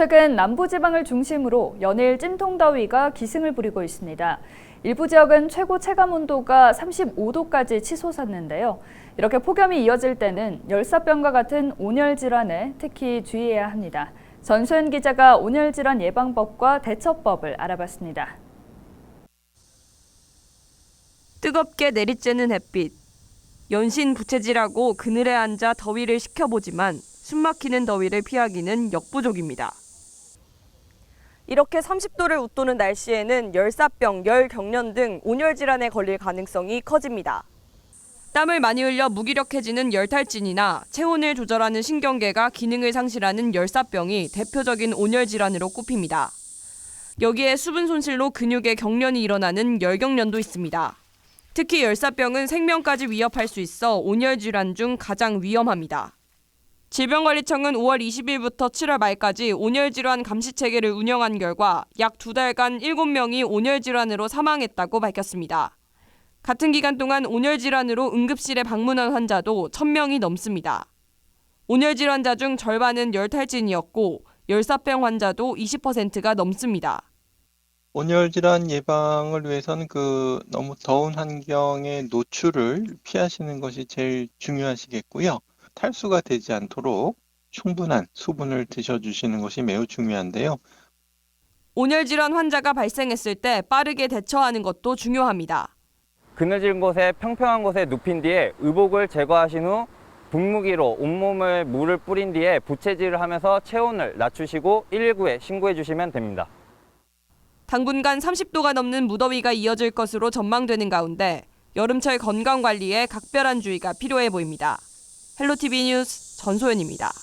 최근 남부지방을 중심으로 연일 찜통더위가 기승을 부리고 있습니다. 일부 지역은 최고 체감 온도가 35도까지 치솟았는데요. 이렇게 폭염이 이어질 때는 열사병과 같은 온열 질환에 특히 주의해야 합니다. 전소연 기자가 온열 질환 예방법과 대처법을 알아봤습니다. 뜨겁게 내리쬐는 햇빛. 연신 부채질하고 그늘에 앉아 더위를 식혀보지만 숨막히는 더위를 피하기는 역부족입니다. 이렇게 30도를 웃도는 날씨에는 열사병, 열경련 등 온열 질환에 걸릴 가능성이 커집니다. 땀을 많이 흘려 무기력해지는 열탈진이나 체온을 조절하는 신경계가 기능을 상실하는 열사병이 대표적인 온열 질환으로 꼽힙니다. 여기에 수분 손실로 근육에 경련이 일어나는 열경련도 있습니다. 특히 열사병은 생명까지 위협할 수 있어 온열 질환 중 가장 위험합니다. 질병관리청은 5월 20일부터 7월 말까지 온열 질환 감시 체계를 운영한 결과 약 두 달간 7명이 온열 질환으로 사망했다고 밝혔습니다. 같은 기간 동안 온열 질환으로 응급실에 방문한 환자도 1000명이 넘습니다. 온열 질환자 중 절반은 열탈진이었고 열사병 환자도 20%가 넘습니다. 온열 질환 예방을 위해서는 그 너무 더운 환경의 노출을 피하시는 것이 제일 중요하시겠고요. 탈수가 되지 않도록 충분한 수분을 드셔주시는 것이 매우 중요한데요. 온열 질환 환자가 발생했을 때 빠르게 대처하는 것도 중요합니다. 그늘진 곳에 평평한 곳에 눕힌 뒤에 의복을 제거하신 후 분무기로 온몸을 물을 뿌린 뒤에 부채질을 하면서 체온을 낮추시고 119에 신고해 주시면 됩니다. 당분간 30도가 넘는 무더위가 이어질 것으로 전망되는 가운데 여름철 건강 관리에 각별한 주의가 필요해 보입니다. 헬로티비 뉴스 전소연입니다.